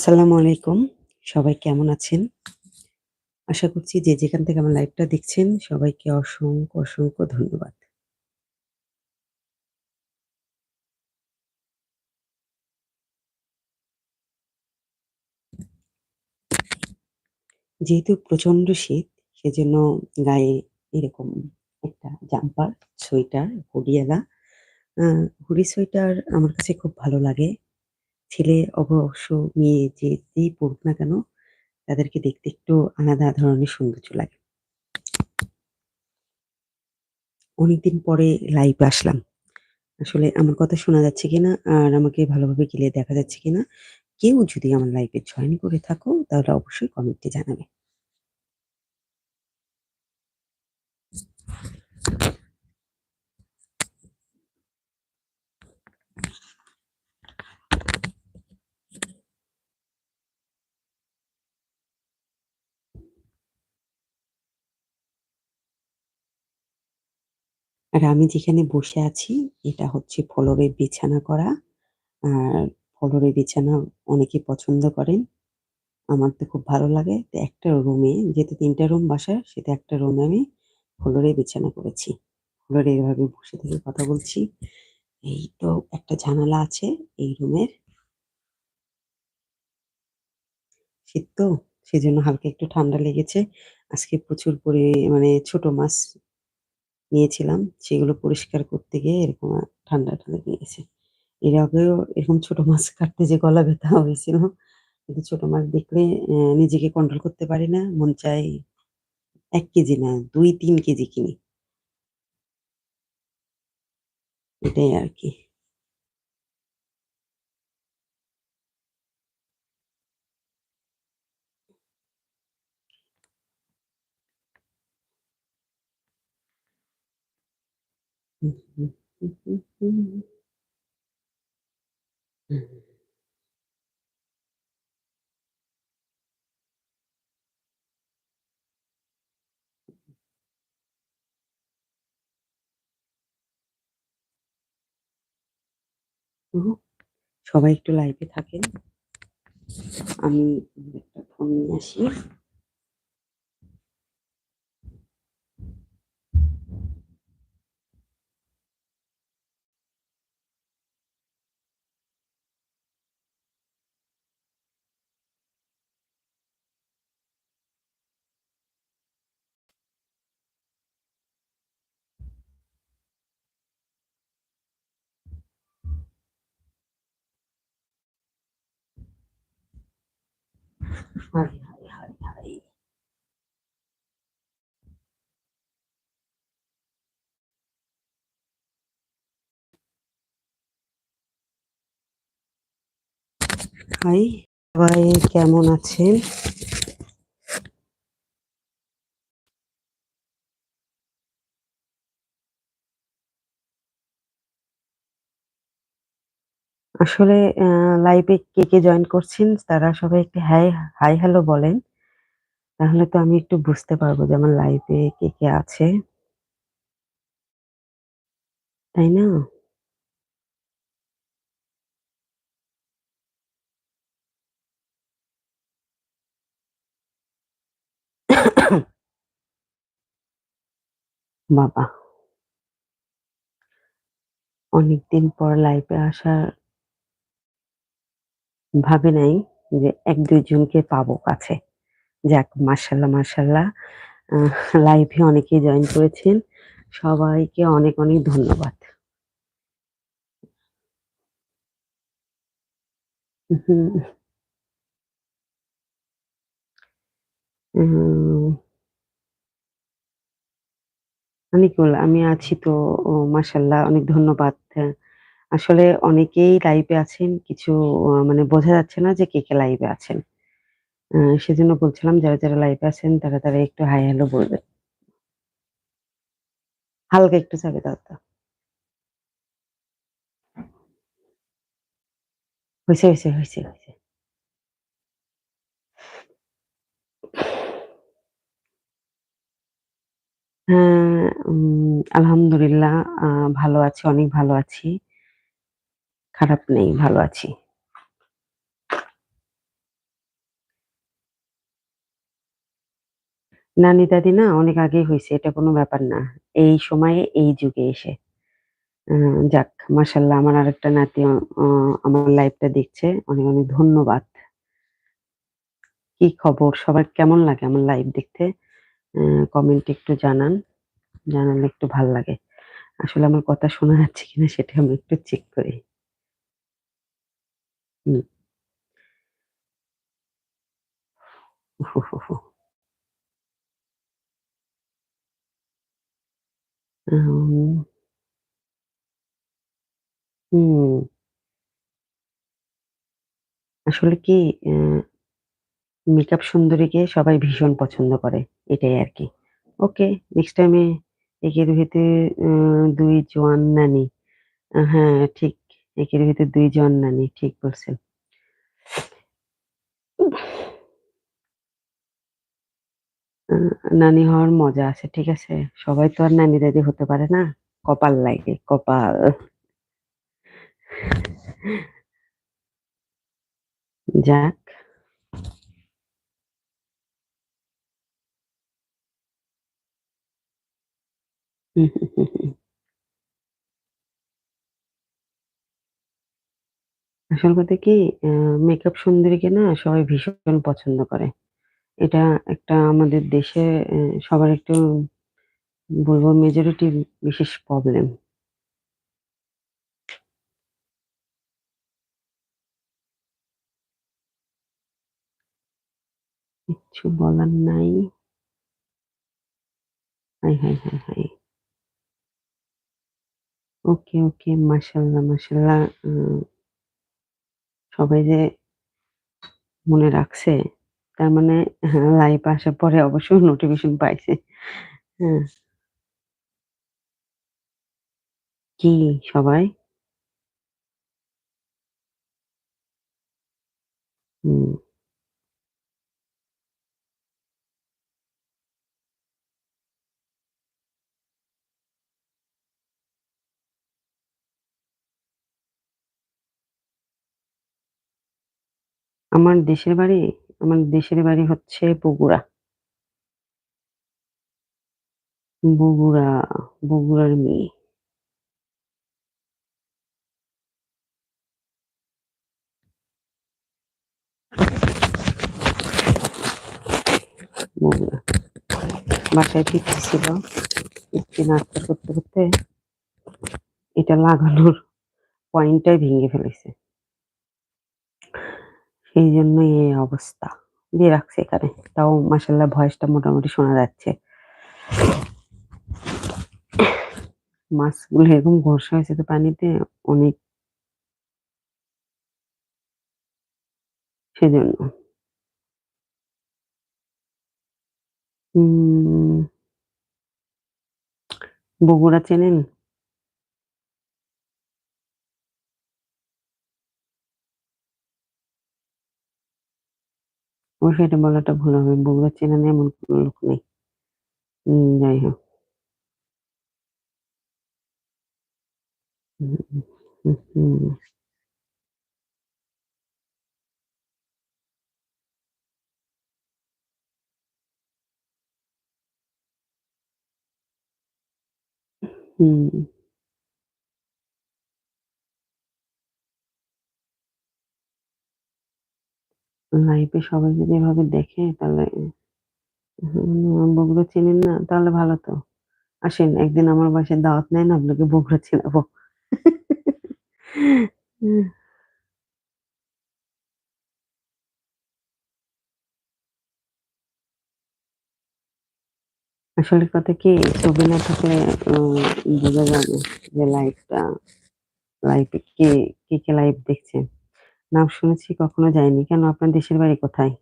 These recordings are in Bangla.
আসসালামু আলাইকুম। সবাই কেমন আছেন? আশা করছি যে যেখান থেকে আমার লাইভটা দেখছেন সবাইকে অসংখ্য, অসংখ্য ধন্যবাদ। যেহেতু প্রচণ্ড শীত সেজন্য গায়ে এরকম একটা জাম্পার, সোয়েটার, হুডিওয়ালা আ হুডি সোয়েটার আমার কাছে খুব ভালো লাগে। ছেলে অবশ্য মেয়ে যে যেই পড়ুক না কেন, তাদেরকে দেখতে একটু আলাদা ধরনের সৌন্দর্য লাগে। অনেকদিন পরে লাইভ আসলাম। আসলে আমার কথা শোনা যাচ্ছে কিনা আর আমাকে ভালোভাবে গেলে দেখা যাচ্ছে কিনা, কেউ যদি আমার লাইভে জয়েন করে থাকো, তাহলে অবশ্যই কমেন্টে জানাবে। আর আমি যেখানে বসে আছি, এটা হচ্ছে ফ্লোরে বিছানা করা। আর ফ্লোরে বিছানা অনেকে পছন্দ করেন। আমার তো খুব ভালো লাগে। তো একটা রুমে, যেহেতু ৩ টা রুম বাসার, সেটা একটা রুমে আমি ফ্লোরে বিছানা করেছি। ফ্লোরে এভাবে বসে থেকে কথা বলছি। এই তো একটা জানালা আছে এই রুমের। শীত তো, সেজন্য হালকা একটু ঠান্ডা লেগেছে। আজকে প্রচুর পরি মানে ছোট মাছ নিয়েছিলাম। সেগুলো পরিষ্কার করতে গিয়ে এরকম ঠান্ডা ঠান্ডা লেগে এর আগেও এরকম ছোট মাছ কাটতে যে গলা ব্যথা হয়েছিল। কিন্তু ছোট মাছ দেখলে নিজেকে কন্ট্রোল করতে পারি না। মন চাই এক কেজি না ২-৩ কেজি কিনি। এটাই আরকি। হু, সবাই একটু লাইভে থাকেন। আমি একটা ফোন নিয়ে আসি। হায়, হায়, হায়, হায়! হাই, সবাই কেমন আছেন? আসলে লাইভে কে, কে জয়েন করছেন তারা সবাই একটু হাই হাই হ্যালো বলেন। তাহলে তো আমি একটু বুঝতে পারব যে আমার লাইভে কে, কে আছে। তাই না? বাবা! অনেকদিন পর লাইভে আসার ভাবি নাই যে এক দুইজনকে পাবো কাছে। যাক মার্শাল্লাহ মাশাআল্লাহ। আ লাইভে অনেকেই জয়েন করেছেন। সবাইকে অনেক, অনেক ধন্যবাদ। আমি আছি তো ও মাশাআল্লাহ অনেক ধন্যবাদ। আসলে অনেকেই লাইভে আছেন। কিছু মানে বোঝা যাচ্ছে না যে কে, কে লাইভে আছেন। সেজন্য বলছিলাম যারা, যারা লাইভে আছেন তারা, তারা একটু হাই হ্যালো বলবেন। হালকা একটু চাবি দাও তো। হইছে, হইছে, হইছে, হইছে। হ্যাঁ, আলহামদুলিল্লাহ ভালো আছি, অনেক ভালো আছি। খারাপ নেই, ভালো আছি। নানি দাদি না অনেক আগেই হয়েছে, এটা কোনো ব্যাপার না। এই সময়ে, এই যুগে এসে। যাক মার্শাল্লাহ আমার আরেকটা নাতি আমার লাইফটা দেখছে। অনেক অনেক ধন্যবাদ। কি খবর? সবার কেমন লাগে আমার লাইভ দেখতে? কমেন্ট একটু জানান। জানালে একটু ভালো লাগে। আসলে আমার কথা শোনা যাচ্ছে কিনা সেটা আমি একটু চেক করি। আম হুম। আসলে কি মেকআপ সুন্দরীকে সবাই ভীষণ পছন্দ করে। এটাই আর কি ওকে, নেক্সট টাইমে একে অ ২ জোয়ান নানি হ্যাঁ, ঠিক। একের ভিতর ২ জোয়ান নানী। ঠিক বলছেন। নানি হওয়ার মজা আছে। ঠিক আছে? সবাই তো আর নানি-দাদি হতে পারে না। কপাল লাগে, কপাল। যাক। হু, হু, হু, আসল কথা কি মেকআপ সুন্দরীকে না সবাই ভীষণ পছন্দ করে। এটা একটা আমাদের দেশে সবার একটু বলব মেজরিটি বিশেষ প্রবলেম। কিছু বলার নাই। Hi, hi, hi hi! Okay, okay. মাশাআল্লাহ, মাশাআল্লাহ। সবাই যে মনে রাখছে, তার মানে হ্যাঁ, লাইভ আসার পরে অবশ্যই নোটিফিকেশন পাইছে। হ্যাঁ। কি সবাই? হুম। আমার দেশের বাড়ি? আমার দেশের বাড়ি হচ্ছে বগুড়া। বগুড়া, বগুড়ার মেয়ে। বগুড়া। বাসায় ফিরতেছিল। স্ত্রী নাস্তা করতে, করতে এটা লাগানোর পয়েন্টটাই ভেঙে ফেলেছে। সেইজন্যই এই অবস্থা। দিয়ে রাখছে এখানে। তাও মাশাআল্লাহ ভয়েসটা মোটামুটি শোনা যাচ্ছে। মাছগুলো এরকম ঘষা হয়েছে তো পানিতে, অনেক সেজন্য। বগুড়া চেনেন? অবশ্যই এটা বলাটা ভুল হবে। বগুড়া চেনা না এমন কোন লোক নেই। যাই হোক। হুম, হুম। সবাই যদি এভাবে দেখে তাহলে বগুড়া চেনেন না? তাহলে ভালো তো। আসেন একদিন আমার বাসায় দাওয়াত নেন আপনাকে বগুড়া চিনাবো। আসলে কথা কি ছবি না থাকলে বোঝা যাবে যে লাইভটা লাইভে কে, কে, কে লাইভ দেখছেন। নাম শুনেছি, কখনো যাইনি। কেন আপনার দেশের বাড়ি কোথায়?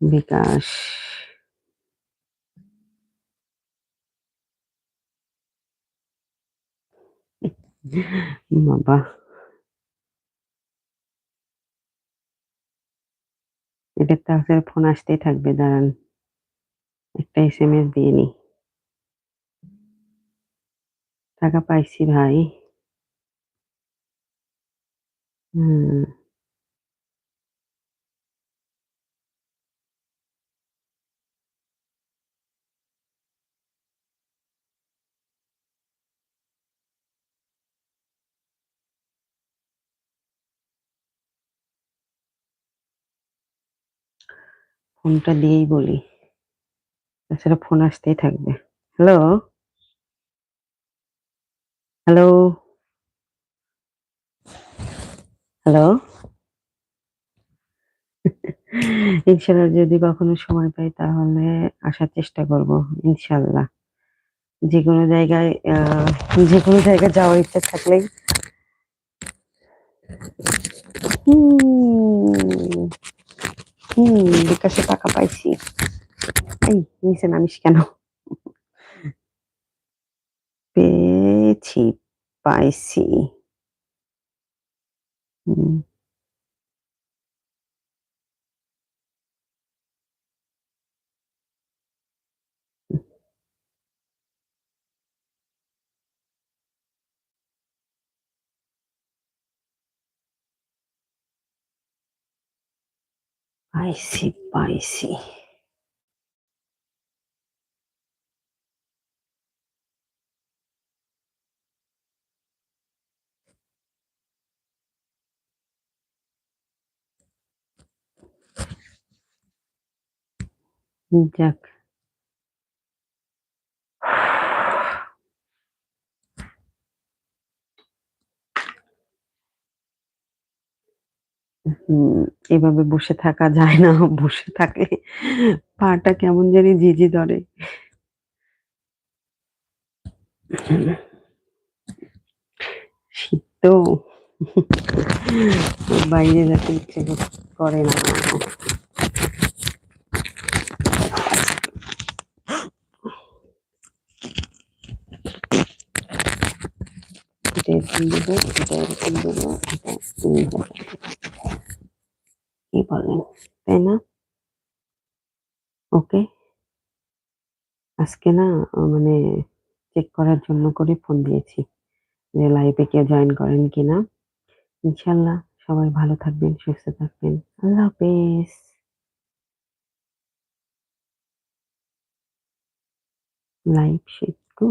বিকাশ। বাবা! এটা তো ফোন আসতেই থাকবে, দাঁড়ান। একটা এস এম এস দিয়ে নিই। টাকা পাইছি ভাই। ফোনটা দিয়েই বলি। তাছাড়া ফোন আসতেই থাকবে। হ্যালো? হ্যালো? হ্যালো? ইনশাআল্লাহ যদি কখনো সময় পাই তাহলে আসার চেষ্টা করব। ইনশাআল্লাহ। যেকোনো জায়গায় আ যেকোনো জায়গায় যাওয়ার ইচ্ছা থাকলেই হুম, বিকাশে টাকা পাইছি। এই নিচে নামিস কেন? T by C. Mm. I see, I see. যাক। এভাবে বসে থাকা যায় না। বসে থাকে পাটা কেমন জানি ঝিঁঝি ধরে। শীত তো বাইরে যেতে ইচ্ছে করে না। এটা এরকম দেব, এটা এরকম দেব, এটা কি বলেন, তাই না? ওকে? আজকে না মানে চেক করার জন্য করে ফোন দিয়েছি। যে লাইভে কেউ জয়েন করেন কিনা। ইনশাআল্লাহ সবাই ভালো থাকবেন, সুস্থ থাকবেন। আল্লাহ হাফেজ। লাইভ শেষ গো।